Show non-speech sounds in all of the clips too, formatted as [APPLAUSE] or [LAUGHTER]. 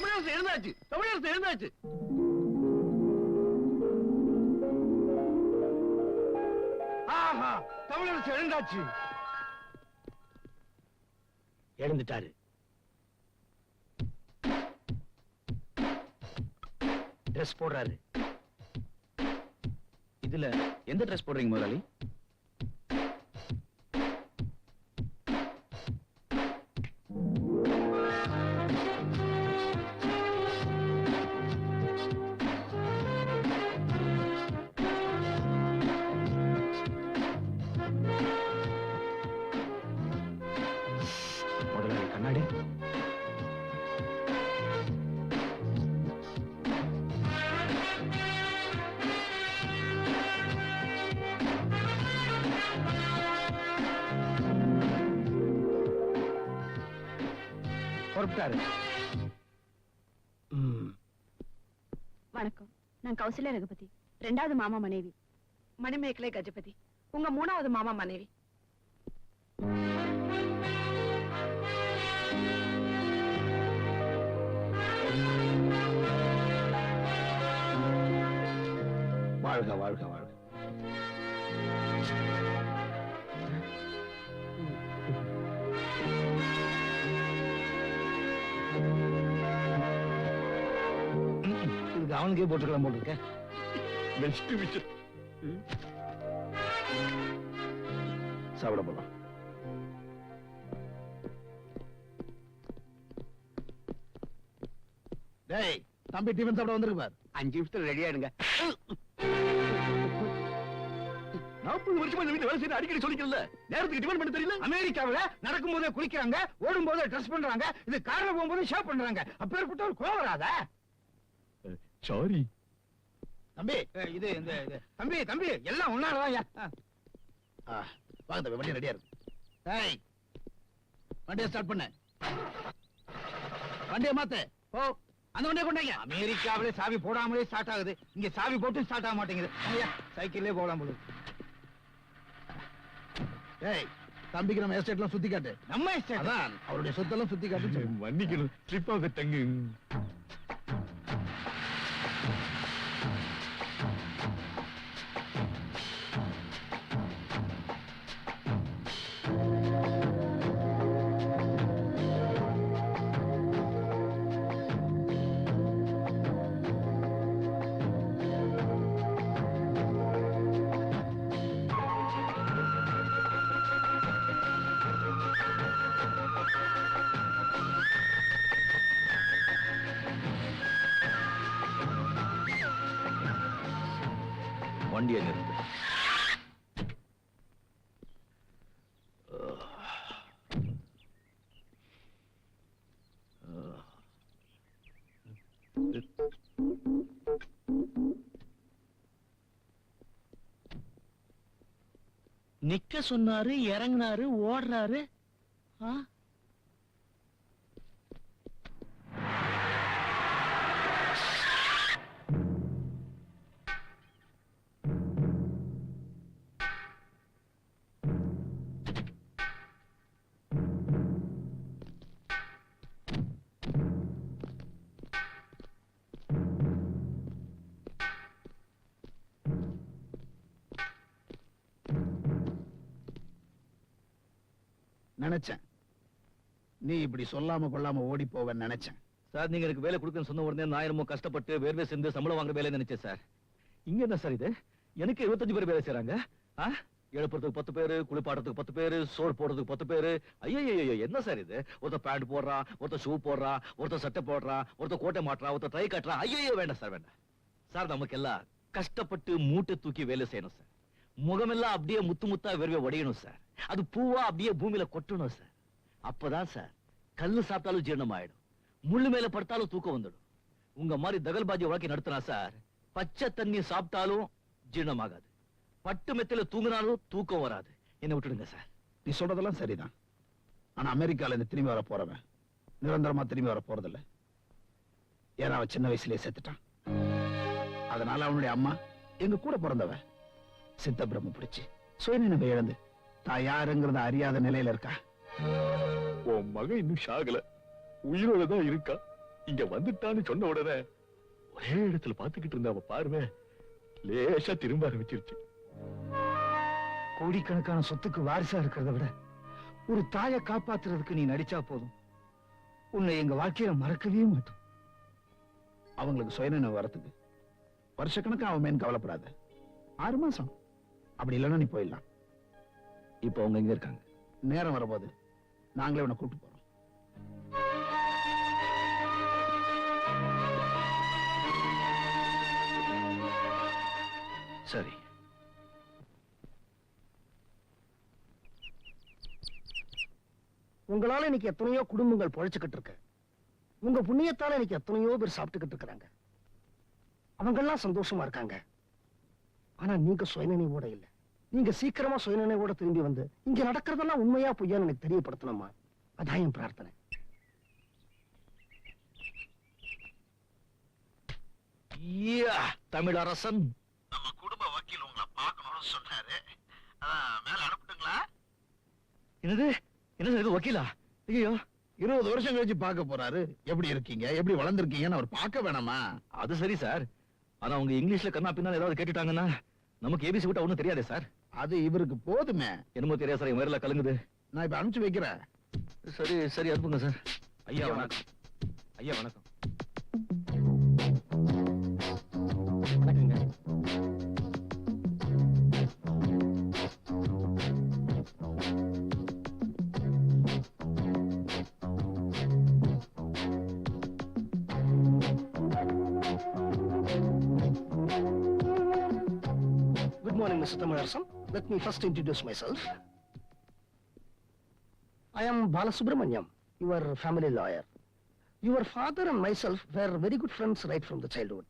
தமிழரசு எழுந்தாச்சு தமிழரசு எழுந்தாச்சு. ஆஹா தமிழரசு எழுந்தாச்சு. எழுந்துட்டாரு. ட்ரெஸ் போடுறாரு. இதுல எந்த ட்ரெஸ் போடுறீங்க முதலாளி? ம், வணக்கம். நான் கௌசல்யா ரகுபதி. ரெண்டாவது மாமா மனைவி. மணிமேகலை கஜபதி. உங்க மூணாவது மாமா மனைவி. வாழ்க வாழ்க வாழ்க. அவனுக்கே போட்டுக்கலாம் போட்டிருக்க. பெஸ்ட் விஷயம் சாப்பிட போலாம். டேய் தம்பி டிஃபன் சாப்பிட வந்திருக்கு பார் அஞ்சு நிமிஷத்துல ரெடி ஆயிடுங்க. நாற்பது வருஷமா இந்த வீட்டுல வேலை செய்ய அடிக்கடி சொல்லிக்கல நேரத்துக்கு டிஃபன் பண்ண தெரியல? அமெரிக்காவுல நடக்கும் போதே குளிக்கிறாங்க ஓடும் போதே ட்ரெஸ் பண்றாங்க இது கார்ல போகும்போது ஷேவ் பண்றாங்க. அப்பேற்பட்ட ஒரு கோவம் வராத. சாரி தம்பி இது இந்த இது. தம்பி தம்பி எல்லாம் ஒன்னாலதான் ஐயா வாங்க தம்பி வண்டி ரெடியா இருக்கு டேய் வண்டியை ஸ்டார்ட் பண்ணு. வண்டியை மாத்து. ஓ அந்த வண்டியை கொண்டாங்க அமெரிக்காவிலே சாவி போடாமலே ஸ்டார்ட் ஆகுது. இங்க சாவி போட்டு ஸ்டார்ட் ஆக மாட்டேங்குது. சைக்கிள்லயே போகலாம் போல டேய் தம்பிக்கு நம்ம எஸ்டேட்லாம் சுத்தி காட்டு நம்ம எஸ்டேட் அதான். அவருடைய சொத்தெல்லாம் சுத்தி காட்டு மன்னிக்கணும். ஸ்லிப் ஆக தங்கு வண்டியை நிறுத்து நிக்க சொன்னாரு இறங்கினாரு ஓடுறாரு ஆ? நினைச்சேன். நீ இப்படி சொல்லாம கொள்ளாம ஓடி போவேன் நினைச்சேன். சார் நீங்க எனக்கு வேலை கொடுக்குன்னு சொன்ன உடனே நான் என்னமோ கஷ்டப்பட்டு வேர்வை சேர்ந்து சம்பளம் வாங்குற வேலை நினைச்சேன் சார். இங்க என்ன சார் இது? எனக்கு இருபத்தஞ்சு பேர் வேலை செய்யறாங்க ஆ? எழுப்புறதுக்கு பத்து பேரு குளிப்பாடுறதுக்கு பத்து பேரு சோறு போடுறதுக்கு பத்து பேரு. ஐயோ என்ன சார் இது? ஒருத்தர் பேண்ட் போடுறான் ஒருத்தர் ஷூ போடுறான் ஒருத்தர் சட்டை போடுறான் ஒருத்தர் கோட்டை மாட்டுறான் ஒருத்தர் டை கட்டுறான் ஐயோ வேண்டாம் சார் வேண்டாம். சார் நமக்கு எல்லாம் கஷ்டப்பட்டு மூட்டை தூக்கி வேலை செய்யணும் சார். முகமெல்லாம் அப்படியே முத்து முத்தா வெறுவே உடையணும் சார். அது பூவா அப்படியே பூமியில கொட்டணும் சார் அப்பதான் சார் கல்லு சாப்பிட்டாலும் ஜீரணம் ஆயிடும். முள்ளு மேல படுத்தாலும் தூக்கம் வந்துடும். உங்க மாதிரி தகல்பாஜி வாழ்க்கை நடத்தினா சார் பச்சை தண்ணி சாப்பிட்டாலும் ஜீரணமாகாது பட்டு மெத்தில தூங்கினாலும் தூக்கம் வராது. என்ன விட்டுடுங்க சார் நீ சொல்றதெல்லாம் சரிதான். ஆனா அமெரிக்கால இருந்து திரும்பி வர போறவன் நிரந்தரமா திரும்பி வர போறதில்ல. ஏன்னா அவன் சின்ன வயசுலயே செத்துட்டான். அதனால அவனுடைய அம்மா எங்க கூட பிறந்தவ சித்த பிரம்ம பிடிச்சு சுயநினைவை இழந்து தான் யாருங்கிறத அறியாத நிலையில இருக்கா? உன் மகன் இன்னும் சாகல உயிரோட தான் இருக்கா? இங்க வந்துட்டான்னு சொன்ன உடனே ஒரே இடத்துல பாத்துக்கிட்டு இருந்த அவ பார்வை லேசா திரும்ப ஆரம்பிச்சிருச்சு. கோடிக்கணக்கான சொத்துக்கு வாரிசா இருக்கிறத விட ஒரு தாயை காப்பாத்துறதுக்கு நீ நடிச்சா போதும். உன்னை எங்க வாழ்க்கையில மறக்கவே மாட்டோம். அவங்களுக்கு சுயநினைவு வரத்துக்கு வருஷக்கணக்கா அவன் மேன் கவலைப்படாத. ஆறு மாசம். அப்படி இல்லைன்னா நீ போயிடலாம். இப்போ அவங்க எங்க இருக்காங்க. நேரம் வரும்போது நாங்களே உன்னை கூட்டு போறோம். சரி. உங்களால இன்னைக்கு எத்தனையோ குடும்பங்கள் பொழைச்சுக்கிட்டு இருக்கு. உங்க புண்ணியத்தால இன்னைக்கு எத்தனையோ பேர் சாப்பிட்டுக்கிட்டு இருக்கிறாங்க. அவங்கெல்லாம் சந்தோஷமா இருக்காங்க. ஆனா நீங்க சுயநினைவோட இல்ல. நீங்க சீக்கிரமா சுயநினைவோட திரும்பி வந்து இங்க நடக்கிறதெல்லாம் உண்மையா பொய்யான்னு எனக்கு தெரியப்படுத்தணுமா? அதான் என் பிரார்த்தனை. யா, தமிழரசன். நம்ம குடும்ப வக்கீல் உங்களை பார்க்கணும்னு சொன்னாரு. மேல அனுப்பிட்டுங்களா? என்னது? என்ன சார் இது வக்கீலா? ஐயோ இருபது வருஷம் கழிச்சு பார்க்க போறாரு. எப்படி இருக்கீங்க? எப்படி வளர்ந்துருக்கீங்கன்னு அவர் பார்க்க வேணாமா? அது சரி சார். ஆனா அவங்க இங்கிலீஷ்ல கண்ணா பின்னா ஏதாவது கேட்டுட்டாங்கன்னா நமக்கு ஏபிசி விட்டா ஒண்ணும் தெரியாதே சார். அது இவருக்கு போதுமே. என்னமோ தெரியாது சார் என் வயர்ல கலங்குது. நான் இப்ப அனுப்பிச்சு வைக்கிறேன். சரி சரி அனுப்புங்க சார். ஐயா வணக்கம். ஐயா வணக்கம். Let me first introduce myself. I am Balasubramanyam, your family lawyer. Your father and myself were very good friends right from the childhood.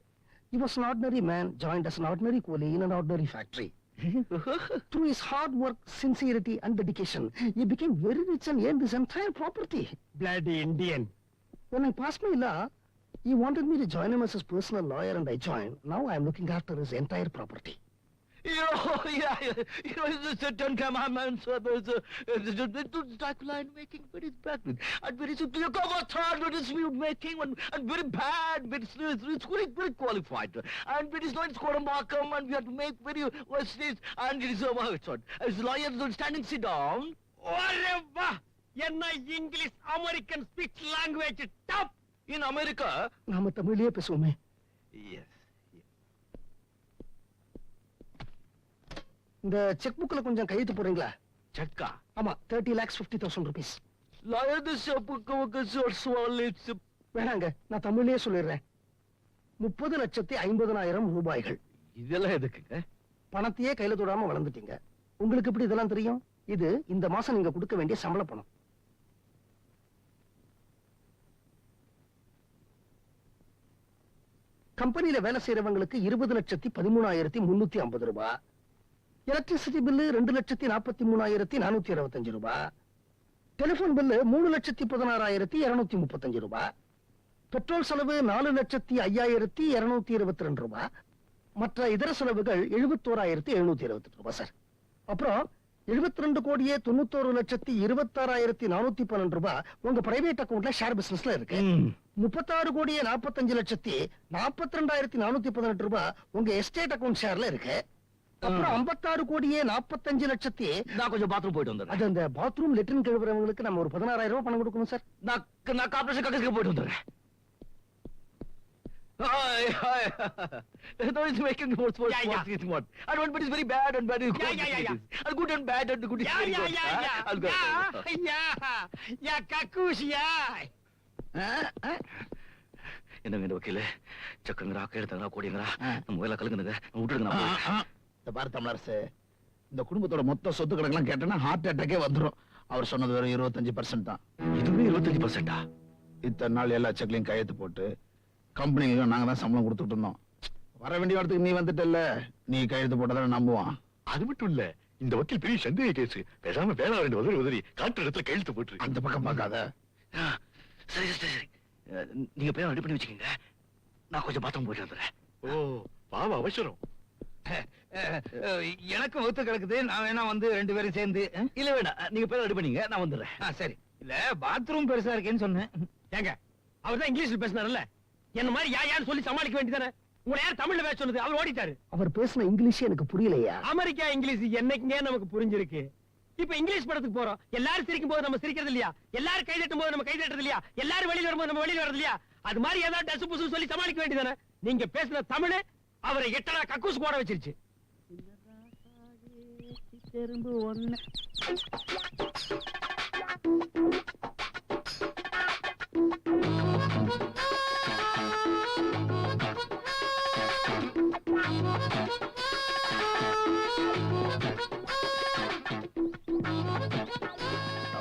He was an ordinary man, joined as an ordinary coolie in an ordinary factory. [LAUGHS] Through his hard work, sincerity, and dedication, he became very rich and earned his entire property. Bloody Indian. When I passed my law, he wanted me to join him as his personal lawyer, and I joined. Now I am looking after his entire property. You know, [LAUGHS] yeah, yeah, you know, it's the Ten Commandments, uh, there's a, there's a, there's a Dracula and making very bad, and very simple, you cover third, but it's you making, and, and very bad, but it's, it's, it's very, very qualified, and it is not Scoramacum, and we have to make very, what's this, and it is, uh, what's what, as lawyers are standing, sit down, என்ன English American speech language top in America, நாம தமிழ்லயே பேசுவோமே yes, இந்த check புக்ல கொஞ்சம் கையெழுத்து போடுறீங்களா? Chakka, ஆமா thirty lakhs fifty thousand rupees வேணாங்க நான் தமிழ்லயே சொல்லிடுறேன். முப்பது லட்சத்தி ஐம்பதனாயிரம் ரூபாய்கள். இதெல்லாம் எதுக்குங்க? பணத்தையே கையில தொடாம வளர்ந்துட்டீங்க. உங்களுக்கு எப்படி இதெல்லாம் தெரியும்? இது இந்த மாசம் நீங்க கொடுக்க வேண்டிய சம்பள பணம். கம்பெனில வேலை செய்யறவங்களுக்கு இருபது லட்சத்தி பதிமூணாயிரத்தி முன்னூத்தி ஐம்பது ரூபாய் எலக்ட்ரிசிட்டி பில்லு ரெண்டு லட்சத்தி நாற்பத்தி மூணாயிரத்தி நானூத்தி இருபத்தஞ்சு ரூபாய் டெலிபோன் பில்லு மூணு லட்சத்தி பதினாறாயிரத்தி இருநூத்தி முப்பத்தஞ்சு ரூபாய் பெட்ரோல் செலவு நாலு லட்சத்தி ஐயாயிரத்தி இருநூத்தி இருபத்தி ரெண்டு ரூபாய் மற்ற இதர செலவுகள் எழுபத்தோராயிரத்தி எழுநூத்தி இருபத்தி ரூபாய் சார். அப்புறம் எழுபத்தி ரெண்டு கோடியே தொண்ணூத்தோரு லட்சத்தி இருபத்தாறாயிரத்தி நானூத்தி பன்னெண்டு ரூபாய் உங்க பிரைவேட் அக்கவுண்ட்ல ஷேர் பிசினஸ்ல இருக்கு. முப்பத்தாறு கோடியே நாற்பத்தஞ்சு லட்சத்தி நாற்பத்தி ரெண்டாயிரத்தி நானூத்தி பதினெட்டு ரூபாய் உங்க எஸ்டேட் அக்கவுண்ட் ஷேர்ல இருக்கு. அப்புறம் ஐம்பத்தாறு கோடியே நாற்பத்தஞ்சு லட்சத்தி நான் கொஞ்சம் பாத்ரூம் போயிட்டு வந்துடுறேன் அது அந்த பாத்ரூம் லெட்டின் கழுவுறவங்களுக்கு நம்ம ஒரு பதினாறாயிரம் ரூபாய் பணம் கொடுக்கணும் சார் நான் நான் கார்பரேஷன் கக்கஸ்க்கு போயிட்டு வந்துடுறேன் Hi, hi. no, it's making more sports, Yeah, yeah. sports, sports. And one bit is very bad and bad is good. Yeah, yeah, yeah, yeah. And good and bad and good is very good. huh? I'll go. என்னங்க இந்த வக்கீல. நம்ம வேலை விட்டுடுங்க. ஆ. இந்த பாரு தமிழரசு இந்த குடும்பத்தோட மொத்த சொத்து கணக்கெல்லாம் கேட்டேன்னா ஹார்ட் அட்டாக்கே வந்துரும். அவர் சொன்னது வெறும் இருபத்தஞ்சு பர்சன்ட் தான். இதுவே இருபத்தஞ்சு பர்சன்டா இத்தனை நாள் எல்லா செக்லையும் கையெழுத்து போட்டு கம்பெனிகளும் நாங்க தான் சம்பளம் கொடுத்துட்டு இருந்தோம். வர வேண்டிய இடத்துக்கு நீ வந்துட்டல்ல. நீ கையெழுத்து போட்டதான நம்புவான். அது மட்டும் இல்ல இந்த வக்கீல் பெரிய சந்தேக கேஸ் பேசாம வேலை ரெண்டு உதவி உதவி காட்டு இடத்துல கையெழுத்து போட்டுரு அந்த பக்கம் பார்க்காத. சரி சரி நீங்க பேர் ரெடி பண்ணி வச்சுக்கோங்க. நான் கொஞ்சம் பாத்ரூம் போயிட்டு வந்துடுறேன். ஓ பாவ அவசரம். எனக்கு ஒத்து கிடக்குது. நான் வேணா வந்து ரெண்டு பேரும் சேர்ந்து இல்ல வேண்டாம் நீங்க பேர் ரெடி பண்ணீங்க நான் வந்துடுறேன். சரி. இல்ல பாத்ரூம் பெருசா இருக்கேன்னு சொன்னேன். ஏங்க அவர் தான் இங்கிலீஷ்ல பேசினார்ல என்ன மாதிரி யா யான்னு சொல்லி சமாளிக்க வேண்டியதானே? உங்களை யார் தமிழ்ல பேச சொன்னது? அவர் ஓடிட்டாரு. அவர் பேசின இங்கிலீஷ் எனக்கு புரியலையா? அமெரிக்கா இங்கிலீஷ் என்னைக்குங்க நமக்கு புரிஞ்சிருக்கு? இப்ப இங்கிலீஷ் படத்துக்கு போறோம். எல்லாரும் சிரிக்கும் போது நம்ம சிரிக்கிறது இல்லையா? எல்லாரும் கை தட்டும் போது நம்ம கை தட்டுறது இல்லையா? எல்லாரும் வெளியில வரும்போது நம்ம வெளியில வரது இல்லையா? அது மாதிரி ஏதாவது டசு புசு சொல்லி சமாளிக்க வேண்டியதானே? நீங்க பேசின தமிழ் அவரை எட்டனா கக்கூஸ் போட வச்சிருச்சு.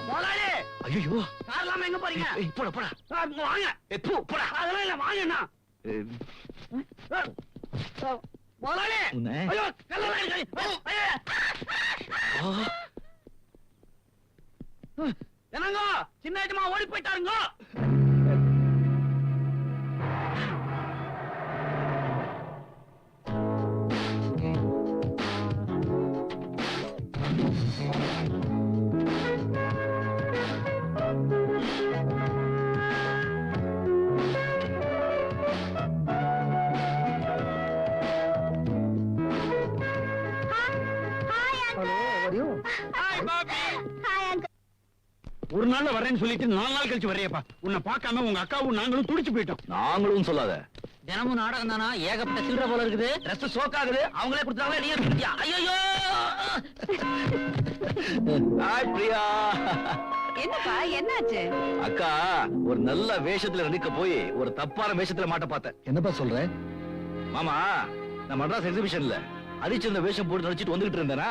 முதலாளி ஐயோ கார் இல்லாம எங்க போறீங்க? போட போடா. வாங்க. ஏய், போ போடா. அதெல்லாம் இல்ல வாங்கண்ணா ஏய், என்னங்க சின்ன ஓடி போயிட்டாருங்க! நாள்ல வரேன்னு சொல்லிட்டு நாலு நாள் கழிச்சு வரையப்பா உன்னை பார்க்காம உங்க அக்காவும் நாங்களும் துடிச்சு போயிட்டோம். நாங்களும் சொல்லாத. தினமும் நாடகம் தானா? ஏகப்பட்ட சில்லற போல இருக்குது. ட்ரெஸ் சோக் ஆகுது. அவங்களே கொடுத்தாங்களே நீங்க கொடுத்தியா ஐயோ ஹாய் பிரியா. என்னப்பா என்னாச்சு? அக்கா ஒரு நல்ல வேஷத்துல நடிக்க போய் ஒரு தப்பான வேஷத்துல மாட்ட பார்த்தேன். என்னப்பா சொல்ற? மாமா நான் மெட்ராஸ் எக்ஸிபிஷன்ல அதிர்ச்சந்த வேஷம் போட்டு நடிச்சிட்டு வந்துகிட்டு இருந்தேனா?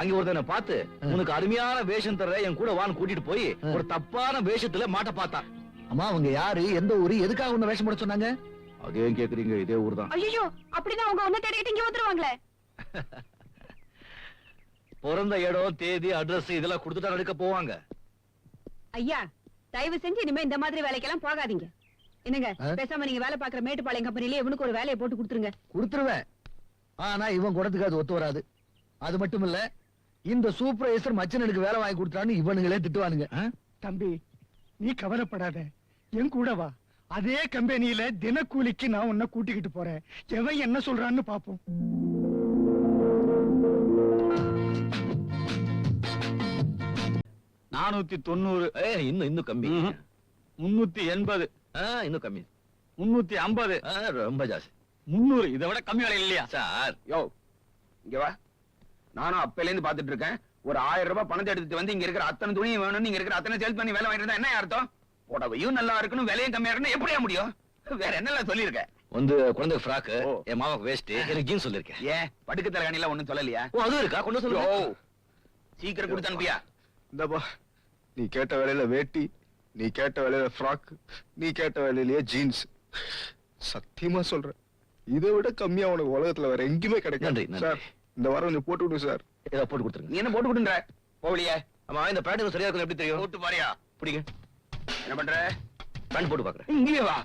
அங்க ஒருத்தனை பார்த்து உனக்கு அருமையான வேஷம் தர என் கூட வான்னு கூட்டிட்டு போய் ஒரு தப்பான வேஷத்துல மாட்ட பார்த்தான். அம்மா அவங்க யாரு? எந்த ஊரு? எதுக்காக உன்ன வேஷம் போட சொன்னாங்க? அதே கேக்குறீங்க இதே ஊர் தான் ஐயோ அப்படின்னா அவங்க ஒண்ணு தேடிக்கிட்டு இங்க வந்துருவாங்களே. [LAUGHS] பிறந்த இடம் தேதி அட்ரஸ் இதெல்லாம் கொடுத்துட்டா நடிக்க போவாங்க. ஐயா தயவு செஞ்சு இனிமே இந்த மாதிரி வேலைக்கெல்லாம் போகாதீங்க. என்னங்க? பேசாம நீங்க வேலை பாக்குற மேட்டுப்பாளையம் கம்பெனிலே இவனுக்கு ஒரு வேலையை போட்டு கொடுத்துருங்க. கொடுத்துருவேன். ஆனா இவன் குடத்துக்கு அது ஒத்து வராது. அது மட்டும் இல்ல இந்த சூப்பர்வைசர் மச்சனனுக்கு வேலை வாங்கி கொடுத்தான்னு இவனுங்களே திட்டுவானுங்க. தம்பி நீ கவலைப்படாத. என் கூட வா. அதே கம்பெனியில தினக்கூலிக்கு நான் உன்னை கூட்டிக்கிட்டு போறேன். எவன் என்ன சொல்றான்னு பாப்போம். நானூத்தி தொண்ணூறு ஏய், இன்னும் இன்னும் கம்மி. முன்னூத்தி எண்பது ஆ, இன்னும் கம்மி. முன்னூத்தி ஐம்பது. ஆ, ரொம்ப ஜாஸ்தி. முன்னூறு இதை விட கம்மி வேலை இல்லையா? சார். யோ இங்க வா. நானும் அப்பையில இருந்து பாத்துட்டு இருக்கேன். ஒரு ஆயிரம் ரூபாய் பணத்தை எடுத்துட்டு வந்து இங்க இருக்கிற அத்தனை துணியும் வேணும் இங்க இருக்கிற அத்தனை சேல்ஸ் பண்ணி வேலை வாங்கிட்டு இருந்தா என்ன அர்த்தம்? புடவையும் நல்லா இருக்கணும் விலையும் கம்மியா இருக்கணும் எப்படியா முடியும்? வேற என்னெல்லாம் சொல்லியிருக்க? வந்து குழந்தை ஃப்ராக். என் மாமாக்கு வேஸ்ட் எனக்கு ஜீன்ஸ் சொல்லிருக்கேன் ஏன்? படுக்க தலைகாணில ஒண்ணும் சொல்லலையா? ஓ அதுவும் இருக்கா? கொண்டு யோ சொல்லுங்க. சீக்கிரம் கொடுத்து அனுப்பியா? இந்தப்பா நீ கேட்ட வேலையில வேட்டி நீ கேட்ட வேலையில ஃப்ராக் நீ கேட்ட வேலையிலேயே ஜீன்ஸ் சத்தியமா சொல்றேன். இதை விட கம்மியா உனக்கு உலகத்துல வேற எங்கேயுமே கிடைக்காது. சார் இந்த வாரம் கொஞ்சம் போட்டு விடு சார். இதை போட்டு கொடுத்துருங்க. நீ என்ன போட்டு கொடுன்ற? போகலையே. ஆமா இந்த பேண்ட் சரியா இருக்கும் எப்படி தெரியும்? போட்டு பாரியா. பிடிங்க. என்ன பண்ற? பேண்ட் போட்டு பாக்குறேன். இங்கேயே வா.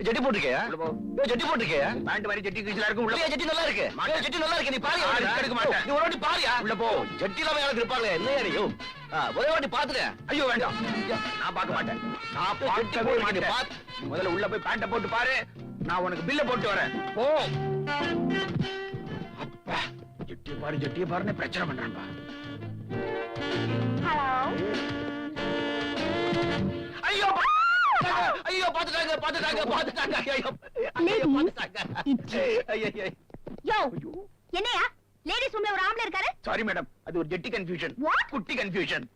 ஜட்டி போட்டிருக்கியா? ஜட்டி போட்டிருக்கியா? பேண்ட் மாதிரி ஜட்டி கீழ இருக்கும் உள்ள ஜட்டி நல்லா இருக்கு. ஜட்டி நல்லா இருக்கு நீ பாரு. எடுக்க மாட்டேன். நீ ஒரு வாட்டி பாரியா. உள்ள போ. ஜட்டி இல்லாம யாரும் இருப்பாங்க இல்லையா நீ ஆ, ஒரே வாட்டி பாத்துட்டேன் ஐயோ வேண்டாம். நான் பார்க்க மாட்டேன். நான் பார்க்கவே மாட்டேன். பாத்து. முதல்ல உள்ள போய் பேண்ட போட்டு பாரு. நான் உனக்கு பில்ல போட்டு வரேன். போ. அப்பா ஜட்டிய பாரு ஜட்டிய பாருன்னு பிரச்சனை பண்றான்பா. ஹலோ. ஐயோ பா- ஐயோ பாத்துட்டாங்க பாத்துட்டாங்க பாத்துட்டாங்க. ஐயோ ஐயோ பாத்துட்டாங்க. ஐயோ ஐயோ. யோ என்னையா? லேடிஸ் ரூம்ல ஒரு ஆம்பளை இருக்காரு? சாரி மேடம் அது ஒரு ஜட்டி கன்ஃபியூஷன்? குட்டி கன்ஃபியூஷன்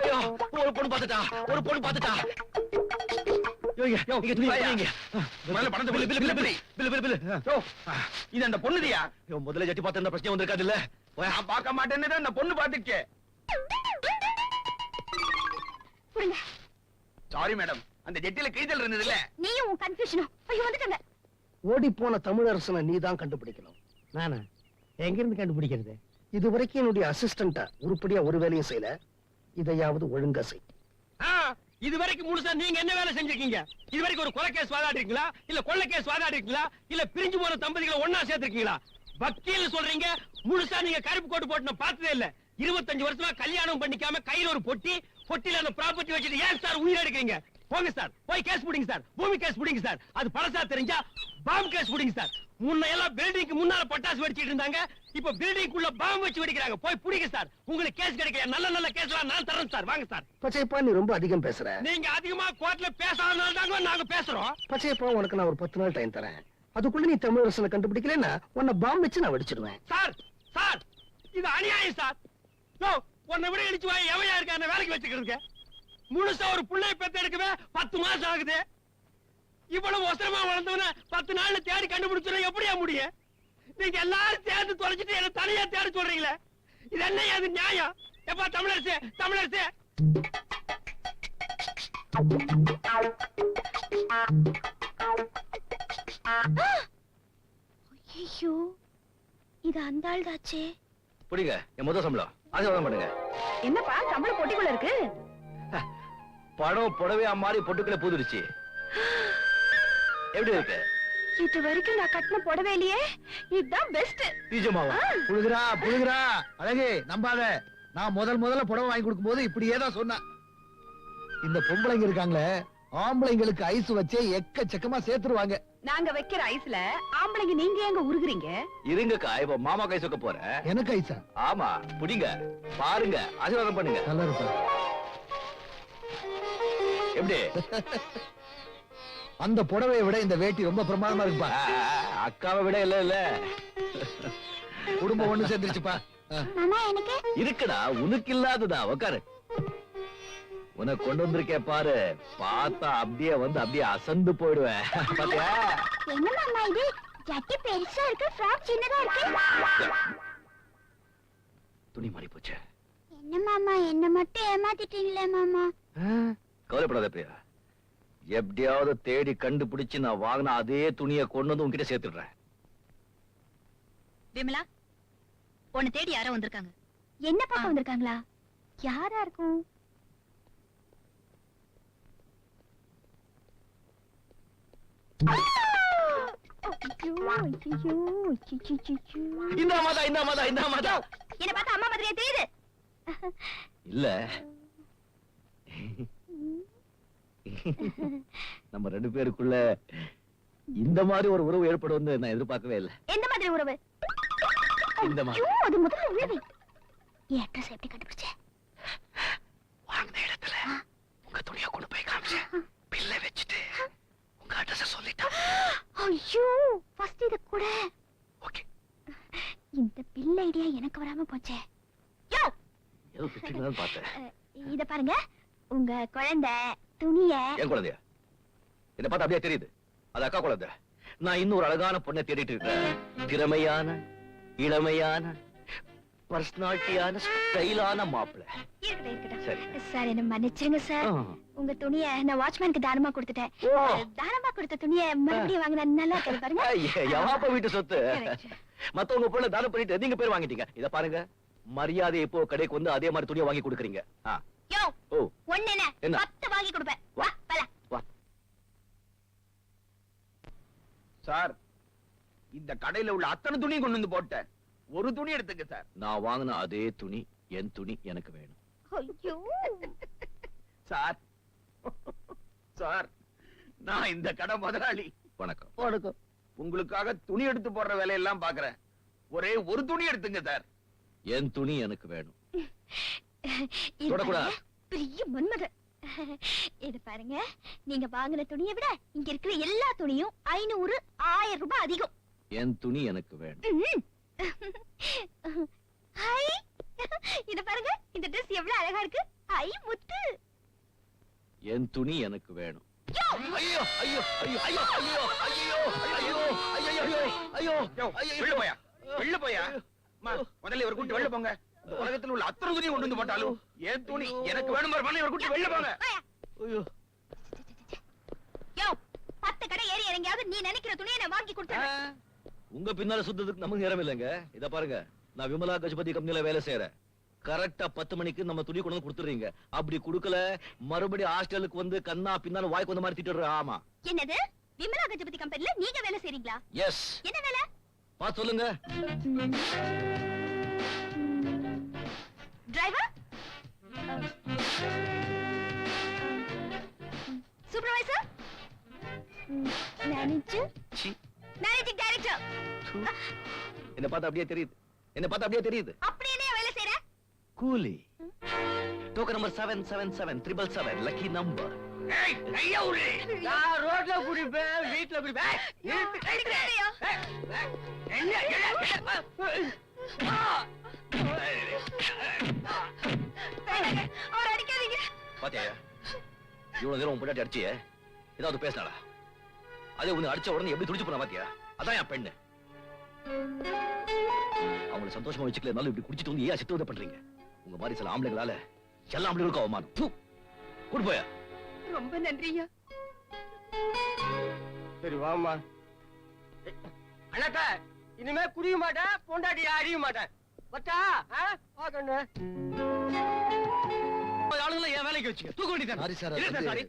ஐயோ ஒரு பொண்ணு பாத்துட்டா ஒரு பொண்ணு பாத்துட்டா. ஐயோ, ஐயோ, இங்க துணி வாயா. வைங்க. முதல்ல பணத்தை bill, bill, bill, bill, bill, bill, bill, bill. யோ, இது அந்த பொண்ணுதியா? ஐயோ, முதல்ல ஜட்டி பார்த்து பிரச்சனை வந்திருக்காது இல்ல நான் பார்க்க மாட்டேன்னு அந்த பொண்ணு பாத்துக்கே சாரி மேடம் அந்த ஜட்டில கிழிதல் இருந்தது இல்ல நீயும் உன் கன்ஃபியூஷனும் ஐயோ வந்துட்டாங்க. ஓடி போன தமிழரசனை நீ தான் கண்டுபிடிக்கணும். நானா? எங்க இருந்து கண்டுபிடிக்கிறது? இது வரைக்கும் என்னுடைய அசிஸ்டண்டா உருப்படியா ஒரு வேலையும் செய்யல. இதையாவது ஒழுங்கா செய். இது வரைக்கும் முழுசா நீங்க என்ன வேலை செஞ்சிருக்கீங்க? இது வரைக்கும் ஒரு கொலை கேஸ் வாதாடிருக்கீங்களா? இல்ல கொள்ளை கேஸ் வாதாடிருக்கீங்களா? இல்ல பிரிஞ்சு போன தம்பதிகளை ஒண்ணா சேர்த்திருக்கீங்களா? வக்கீல் சொல்றீங்க. முழுசா நீங்க கருப்பு கோட்டு போட்டு நான் பார்த்ததே இல்ல. இருபத்தஞ்சு வருஷமா கல்யாணம் பண்ணிக்காம கையில ஒரு பொட்டி பொட்டில அந்த ப்ராப்பர்ட்டி வச்சுட்டு ஏன் சார் உயிர் எடுக்கிறீங்க? போங்க சார் போய் கேஸ் புடிங்க சார் பூமி கேஸ் புடிங்க சார் அது பழசா தெரிஞ்சா பாம்பு கேஸ் புடிங்க சார் முன்ன எல்லாம் பில்டிங்க்கு முன்னால பட்டாசு வெடிச்சிட்டு இருந்தாங்க. இப்ப பில்டிங்குள்ள பாம்பு வச்சு வெடிக்கிறாங்க. போய் புடிங்க சார் உங்களுக்கு கேஸ் கிடைக்கல நல்ல நல்ல கேஸ்லாம் நான் தரேன் சார் வாங்க சார் பச்சையப்பா நீ ரொம்ப அதிகம் பேசுற. நீங்க அதிகமா கோர்ட்ல பேசாதனால தாங்க நாங்க பேசுறோம். பச்சையப்பா உனக்கு நான் ஒரு பத்து நாள் டைம் தரேன். அதுக்குள்ள நீ தமிழரசனை கண்டுபிடிக்கலன்னா உன்னை பாம்பு வச்சு நான் வெடிச்சிடுவேன். சார் சார் இது அநியாயம் சார் உன்னை விட இடிச்சு வாய் எவையா இருக்க? என்ன வேலைக்கு வச்சுக்கிறதுக்கு முழுசா ஒரு பிள்ளைய பெத்த எடுக்கவே பத்து மாசம் ஆகுது. இவ்வளவு ஒசரமா வளர்ந்தவன பத்து நாள்ல தேடி கண்டுபிடிச்சிட எப்படியா முடியும் நீங்க எல்லாரும் சேர்ந்து தொலைச்சிட்டு என்ன தனியா தேட சொல்றீங்களே? இது என்ன அது நியாயம்? எப்பா தமிழரசு தமிழரசு. ஐயோ இது அந்த ஆள் தாச்சே புடிங்க என் முதல் சம்பளம். ஆசீர்வாதம் பண்ணுங்க. என்னப்பா சம்பளம் பொட்டிக்குள்ள இருக்கு? படம் புடவையா மாறி பொட்டுக்களை பூதுருச்சு எப்படி இருக்கு? இது வரைக்கும் நான் கட்டின புடவையிலேயே இதுதான் பெஸ்ட் நிஜமாவா? புழுகுறா புழுகுறா. அழகு நம்பாத. நான் முதல் முதல்ல புடவை வாங்கி கொடுக்கும் போது இப்படியே தான் சொன்னேன். இந்த பொம்பளைங்க இருக்காங்களே ஆம்பளைங்களுக்கு ஐஸ் வச்சே எக்கச்சக்கமா சேர்த்துருவாங்க. நாங்க வைக்கிற ஐஸ்ல ஆம்பளைங்க நீங்க எங்க உருகுறீங்க? இருங்கக்கா இப்ப மாமா கை சொக்க போறேன். எனக்கு ஐஸா? ஆமா புடிங்க பாருங்க ஆசீர்வாதம் பண்ணுங்க. நல்லா இருப்பா எப்படி? அந்த புடவையை விட இந்த வேட்டி ரொம்ப பிரமாதமா இருக்குப்பா. ஆ, அக்காவை விட இல்ல இல்ல. குடும்பம் ஒண்ணு சேர்ந்துருச்சுப்பா. இருக்குடா உனக்கு இல்லாததா உக்காரு. உனக்கு கொண்டு வந்திருக்கேன் பாரு. பார்த்தா அப்படியே வந்து அப்படியே அசந்து போயிடுவேன். [LAUGHS] பாத்தியா? என்ன மாமா இது? ஜட்டி பெருசா இருக்கு ஃப்ராக் சின்னதா இருக்கு. துணி மாறி போச்சு. என்ன மாமா என்ன மட்டும் ஏமாத்திட்டீங்களே மாமா? கவலைப்படாத பிரியா. எப்படியாவது தேடி கண்டுபிடிச்சு நான் வாங்கின அதே துணியை கொண்டு வந்து உன்கிட்ட சேர்த்துடுறேன். விமலா உன்னை தேடி யாரோ வந்திருக்காங்க. என்ன பார்க்க வந்திருக்காங்களா? யாரா இருக்கும்? இந்த மாதா இந்த மாதா இந்த மாதா. என்ன பார்த்தா அம்மா மாதிரியே தெரியுது. இல்ல. நம்ம ரெண்டு பேருக்குள்ள இந்த மாதிரி ஒரு உறவு ஏற்படும் நான் எதிர்பார்க்கவே இல்லை. எந்த மாதிரி உறவு? இந்த மாதிரி. ஐயோ, அது முதல்ல உறவு. என் அட்ரஸ் எப்படி கண்டுபிடிச்ச? வாங்கின இடத்துல உங்க துணியை கொண்டு போய் காமிச்சேன் பில்லை வச்சுட்டு உங்க அட்ரஸ் சொல்லிட்டா ஐயோ ஃபர்ஸ்ட் இத கூட. ஓகே. இந்த பில் ஐடியா எனக்கு வராம போச்சே. யோ! ஏதோ பிச்சுன்னு பார்த்தேன். இத பாருங்க. உங்க குழந்தை துணிய. என் குழந்தையா? என்ன பார்த்தா அப்படியே தெரியுது. அது அக்கா குழந்தை. நான் இன்னும் ஒரு அழகான பொண்ணை தேடிட்டு இருக்கேன் திறமையான இளமையான பர்சனாலிட்டியான ஸ்டைலான மாப்பிள்ள சரி. சார் என்ன மன்னிச்சிருங்க சார். உங்க துணிய நான் வாட்ச்மேனுக்கு தானமா கொடுத்துட்டேன். தானமா கொடுத்த துணிய மறுபடியும் வாங்கினா நல்லா இருக்கு பாருங்க. எவாப்பா வீட்டு சொத்து. மத்தவங்க பொண்ணு தானம் பண்ணிட்டு நீங்க பேர் வாங்கிட்டீங்க. இத பாருங்க. மரியாதை இப்போ கடைக்கு வந்து அதே மாதிரி துணியை வாங்கி கொடுக்குறீங்க. யோ ஒண்ணு என்ன என்ன? பத்து வாங்கி கொடுப்பேன். வா. போலாம் சார் இந்த கடையில உள்ள அத்தனை துணியும் கொண்டு வந்து போட்டேன். ஒரு துணி எடுத்துக்க சார். நான் வாங்கின அதே துணி என் துணி எனக்கு வேணும். ஐயோ. சார். சார் நான் இந்த கடை முதலாளி. வணக்கம். வணக்கம். உங்களுக்காக துணி எடுத்து போடுற வேலையெல்லாம் பாக்குறேன் ஒரே ஒரு துணி எடுத்துங்க சார். என் துணி எனக்கு வேணும். இது தொடக்கூடாது. பெரிய மன்மதன். இது பாருங்க நீங்க வாங்கின துணியை விட இங்க இருக்கிற எல்லா துணியும் ஐநூறு ஆயிரம் ரூபாய் அதிகம். என் துணி எனக்கு வேணும். ம்ம். ஹை இத பாருங்க இந்த Dress எவ்வளவு அழகா இருக்கு. ஐ முத்து. என் துணி எனக்கு வேணும். ஐயோ ஐயோ ஐயோ ஐயோ ஐயோ ஐயோ ஐயோ ஐயோ ஐயோ ஐயோ. வெளில போயா வெளில போயா. அம்மா, முதல்ல இவர் கூட்டி வெளில போங்க. உலகத்துல உள்ள அத்தனை துணியும் கொண்டு வந்து போட்டாலும் என் துணி எனக்கு வேணும் பாரு, இவர் கூட்டி வெளில போங்க. ஐயோ. யோ பத்து கடை ஏறி இறங்கியாவது நீ நினைக்கிற துணியை நான் வாங்கி கொடுத்துறேன் உங்க பின்னால சுத்ததுக்கு நமக்கு நேரம் இல்லைங்க. இத பாருங்க. நான் விமலா கஜபதி கம்பெனில வேலை செய்யறேன் கரெக்டா பத்து மணிக்கு நம்ம துணி கொண்டு வந்து கொடுத்துறீங்க அப்படி குடுக்கல மறுபடியும் ஹாஸ்டலுக்கு வந்து கண்ணா பின்னால வாய்க்கு வந்த மாதிரி திட்டுற ஆமா. என்னது? விமலா கஜபதி கம்பெனில நீங்க வேலை செய்றீங்களா? எஸ் என்ன வேலை? பாத்து சொல்லுங்க. டிரைவர் சூப்பர்வைசர் மேனேஜர் என்ன பார்த்தா அப்படியே தெரியுது. என்ன பார்த்தா அப்படியே தெரியுது. அப்படி என்ன வேலை செய்யற கூலி. Token number seven seven seven triple seven lucky number ரோட்ல குடிப்பேன் வீட்டுல குடிப்பேன். அவர் அடிக்காதீங்க. பாத்தியா? இவ்வளவு நேரம் உன் பொண்டாட்டி அடிச்சியே? ஏதாவது பேசினாளா? அதே உன்னை அடிச்ச உடனே எப்படி துடிச்சு போனா பாத்தியா? அதான் என் பெண்ணு. அவங்களை சந்தோஷமா வச்சுக்கல இப்படி குடிச்சிட்டு வந்து ஏன் சித்து பண்றீங்க? உங்க மாதிரி சில ஆம்பளைங்களால எல்லா ஆம்பளைங்களுக்கும் அவமானம். தூ கூட்டு போயா? ரொம்ப நன்றியா. சரி வாமா அண்ணாத்த இனிமே குடிக்க மாட்டேன் பொண்டாட்டி அடிக்க மாட்டேன். பத்தா பாக்கண்ணு ஆளுங்களை என் வேலைக்கு வச்சுக்க. தூக்க வேண்டியதான் சாரி சார் சாரி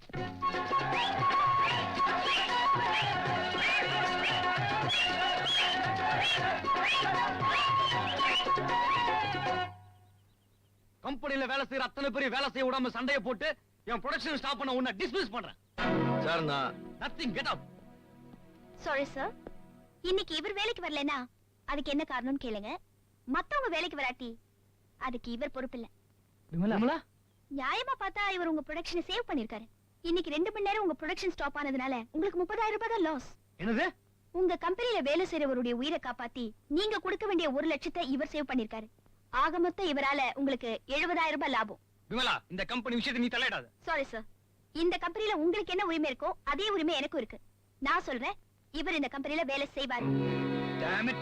கம்பெனில வேலை செய்யற அத்தனை பேர் வேலை செய்ய விடாம சண்டைய போட்டு என் ப்ரொடக்ஷன் ஸ்டாப் பண்ண உன்னை டிஸ்மிஸ் பண்றேன். சார் நான் nothing get up sorry sir இன்னைக்கு இவர் வேலைக்கு வரலனா அதுக்கு என்ன காரணம்னு கேளுங்க. மத்தவங்க வேலைக்கு வராட்டி அதுக்கு இவர் பொறுப்பில்ல. விமலா. நியாயமா பார்த்தா இவர் உங்க ப்ரொடக்ஷனை சேவ் பண்ணிருக்காரு இன்னைக்கு ரெண்டு மணி நேரம் உங்க ப்ரொடக்ஷன் ஸ்டாப் ஆனதுனால உங்களுக்கு முப்பதாயிரம் ரூபாய் தான் லாஸ் என்னது? உங்க கம்பெனில வேலை செய்யறவருடைய உயிரை காப்பாத்தி நீங்க கொடுக்க வேண்டிய ஒரு லட்சத்தை இவர் சேவ் பண்ணிருக்காரு. ஆக மொத்தம் இவரால உங்களுக்கு எழுபதாயிரம் ரூபாய் லாபம். விமலா இந்த கம்பெனி விஷயத்தை நீ தலையிடாத. சாரி சார் இந்த கம்பெனில உங்களுக்கு என்ன உரிமை இருக்கோ அதே உரிமை எனக்கும் இருக்கு. நான் சொல்றேன் இவர் இந்த கம்பெனில வேலை செய்வாரு. Damn it.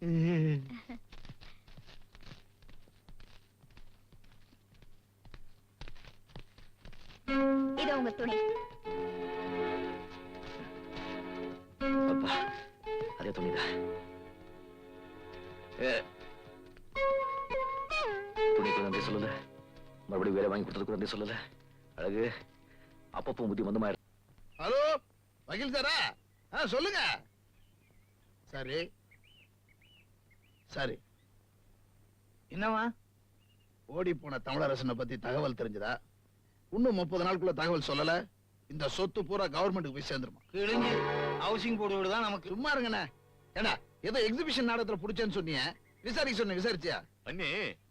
[LAUGHS] [LAUGHS] [LAUGHS] உங்க துணை. அப்பா அதே துணிதான் ஏ, துணிக்கு நன்றி சொல்லல. மறுபடியும் வேலை வாங்கி கொடுத்ததுக்கு நன்றி சொல்லல. அழகு அப்பப்போ புத்தி மந்தமா ஹலோ வக்கீல் சாரா? ஆ சொல்லுங்க. சரி. சரி. என்னவா ஓடி போன தமிழரசனை பத்தி தகவல் தெரிஞ்சதா? இன்னும் முப்பது நாளுக்குள்ள தகவல் சொல்லல. இந்த சொத்து பூரா கவர்மெண்ட்டுக்கு போய் சேர்ந்துருமா? கிழிஞ்சு ஹவுசிங் போர்டு தான் நமக்கு. சும்மா இருங்கண்ணே. ஏடா ஏதோ எக்ஸிபிஷன் நாடகத்துல புடிச்சேன்னு சொன்னீங்க விசாரிக்க சொன்ன விசாரிச்சியா? அண்ணே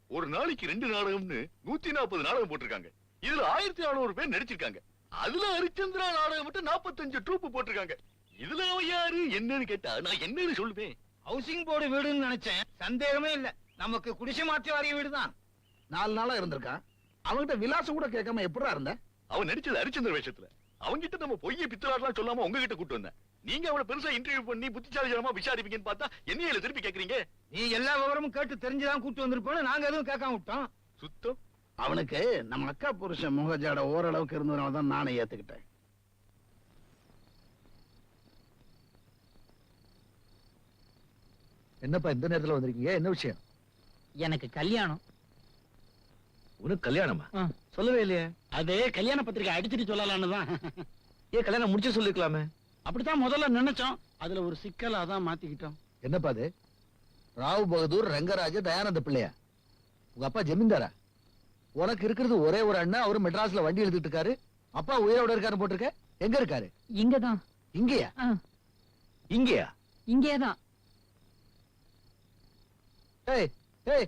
ஒரு நாளைக்கு ரெண்டு நாடகம்னு நூத்தி நாற்பது நாடகம் போட்டிருக்காங்க. இதுல ஆயிரத்தி நானூறு பேர் நடிச்சிருக்காங்க. அதுல ஹரிச்சந்திரா நாடகம் மட்டும் நாற்பத்தஞ்சு ட்ரூப் போட்டிருக்காங்க. இதுல யாரு என்னன்னு கேட்டா நான் என்னன்னு சொல்லுவேன். ஹவுசிங் போர்டு வீடுன்னு நினைச்சேன். சந்தேகமே இல்ல. நமக்கு குடிசை மாற்றி வாரிய வீடு தான் நாலு நாளா இருந்திருக்கான். அவன்கிட்ட விலாசம் கூட கேட்காம எப்படிடா இருந்த? அவன் நடிச்சது ஹரிச்சந்திர வேஷத்துல. அவன்கிட்ட நம்ம பொய்ய பித்தலாட்லாம் சொல்லாம உங்ககிட்ட கூட்டு வந்தேன். நீங்க அவனை பெருசா இன்டர்வியூ பண்ணி புத்திசாலித்தனமா விசாரிப்பீங்கன்னு பார்த்தா என்னைய இதுல திருப்பி கேக்குறீங்க? நீ எல்லா விவரமும் கேட்டு தெரிஞ்சுதான் கூட்டு வந்திருப்போம் நாங்க எதுவும் கேட்காம விட்டோம். சுத்தம்? அவனுக்கு நம்ம அக்கா புருஷன் முகஜாட ஓரளவுக்கு இருந்ததுனால தான் நானே ஏத்துக்கிட்டேன். என்னப்பா இந்த நேரத்துல வந்திருக்கீங்க? என்ன விஷயம்? எனக்கு கல்யாணம். உனக்கு கல்யாணமா. சொல்லவே இல்லையே. அது கல்யாண பத்திரிக்கை அடிச்சிட்டு சொல்லலாம்னு தான். ஏன் கல்யாணம் முடிச்சு சொல்லிருக்கலாமே. அப்படித்தான் முதல்ல நினைச்சோம். அதுல ஒரு சிக்கல் அதான் மாத்திக்கிட்டோம். என்னப்பா அது? ராவ் பகதூர் ரங்கராஜ தயானந்த பிள்ளையா? உங்க அப்பா ஜமீன்தாரா? உனக்கு இருக்கிறது ஒரே ஒரு அண்ணன் அவரு மெட்ராஸ்ல வண்டி எழுதிட்டு இருக்காரு. அப்பா உயிரோட இருக்காரு போட்டிருக்க? எங்க இருக்காரு? இங்கதான். இங்கயா? இங்கேயா? இங்கேதான். ஏய் ஏய்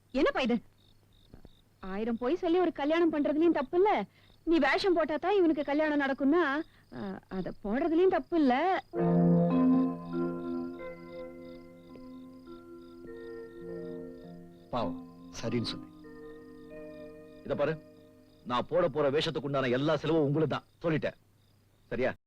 என்னப்பா இது ஆயிரம் போய் சொல்லி ஒரு கல்யாணம் பண்றதுலயும் தப்பு இல்ல நீ வேஷம் போட்டாதான் இவனுக்கு கல்யாணம் நடக்கும்னா அத போடுறதுலயும் தப்பு இல்ல பாவம் சரின்னு சொன்னேன். இத பாரு நான் போட போற வேஷத்துக்கு உண்டான எல்லா செலவும் உங்களுக்கு தான் சொல்லிட்டேன். சரியா?